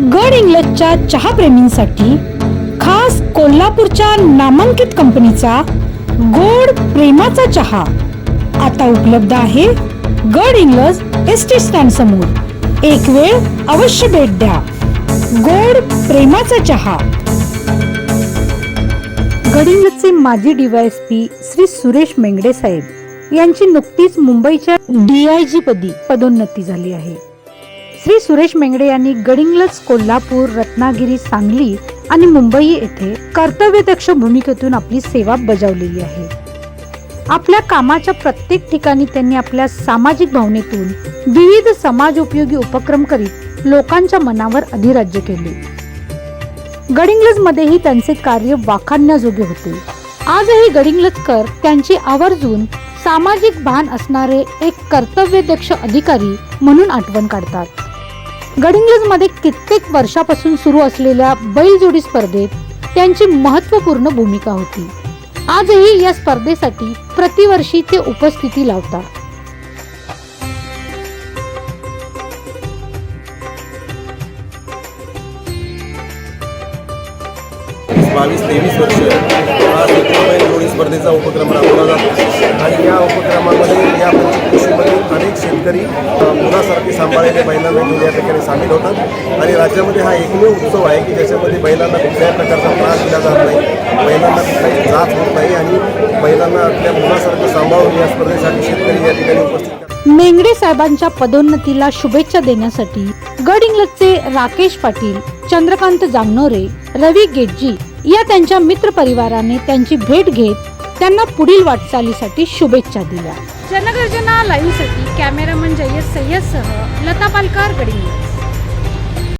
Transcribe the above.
गड इंग्लजच्या चहाप्रेमींसाठी खास कोल्हापूरच्या नामांकित कंपनीचा गोड प्रेमाचा चहा आता उपलब्ध आहे गड इंग्लज एस टी स्टँड समोर. एक वेळ अवश्य भेट द्या. गोड प्रेमाचा चहा. गडिंग्लजचे माजी डीवायएसपी श्री सुरेश मेंगडे साहेब यांची नुकतीच मुंबईच्या डीआयजी पदी पदोन्नती झाली आहे. श्री सुरेश मेंगडे यांनी गडिंग्लज कोल्हापूर रत्नागिरी सांगली आणि मुंबई येथे कर्तव्यदक्ष भूमिकेतून आपली सेवा बजावलेली आहे. आपल्या कामाच्या प्रत्येक ठिकाणी त्यांनी आपल्या सामाजिक भावनेतून विविध समाजोपयोगी उपक्रम करीत लोकांच्या मनावर अधिराज्य केले. गडिंग्लजमध्येही त्यांचे कार्य वाखाणण्याजोगे होते. आजही गडिंग्लजकर त्यांची आवर्जून सामाजिक भान असणारे एक कर्तव्यदक्ष अधिकारी म्हणून आठवण काढतात. गडिंग्लजमध्ये कित्येक वर्षापासून सुरू असलेल्या बैलजोडी स्पर्धेत त्यांची महत्त्वपूर्ण भूमिका होती. आजही या स्पर्धेसाठी प्रतिवर्षी ते उपस्थिती लावतात. बावीस तेवीस वर्ष हा बैल जोडी स्पर्धेचा उपक्रम राबवला जातो. या उपक्रमामध्ये या पंचायत कृषीमधील अनेक शेतकरी मुलासारखी मुलासारखे सांभाळलेले बैलांना घेऊन या ठिकाणी सामील होतात. आणि राज्यामध्ये हा एकमेव उत्सव आहे की ज्याच्यामध्ये बैलांना कुठल्याही प्रकारचा त्रास दिला जात नाही. बैलांना कुठलाही जात होत नाही आणि बैलांना आपल्या मुलासारखं सांभाळून या स्पर्धेसाठी शेतकरी या ठिकाणी उपस्थित मेंगडे साहेबांच्या पदोन्नतीला शुभेच्छा देण्यासाठी गड इंग्लजचे राकेश पाटील चंद्रकांत जामनोरे रवी गेटजी या त्यांच्या मित्र परिवाराने त्यांची भेट घेत त्यांना पुढील वाटचालीसाठी शुभेच्छा दिल्या. जनगर्जना लाईव्हसाठी कॅमेरामन जय्यद सय्यदसह लता पालकार गडिंग्लज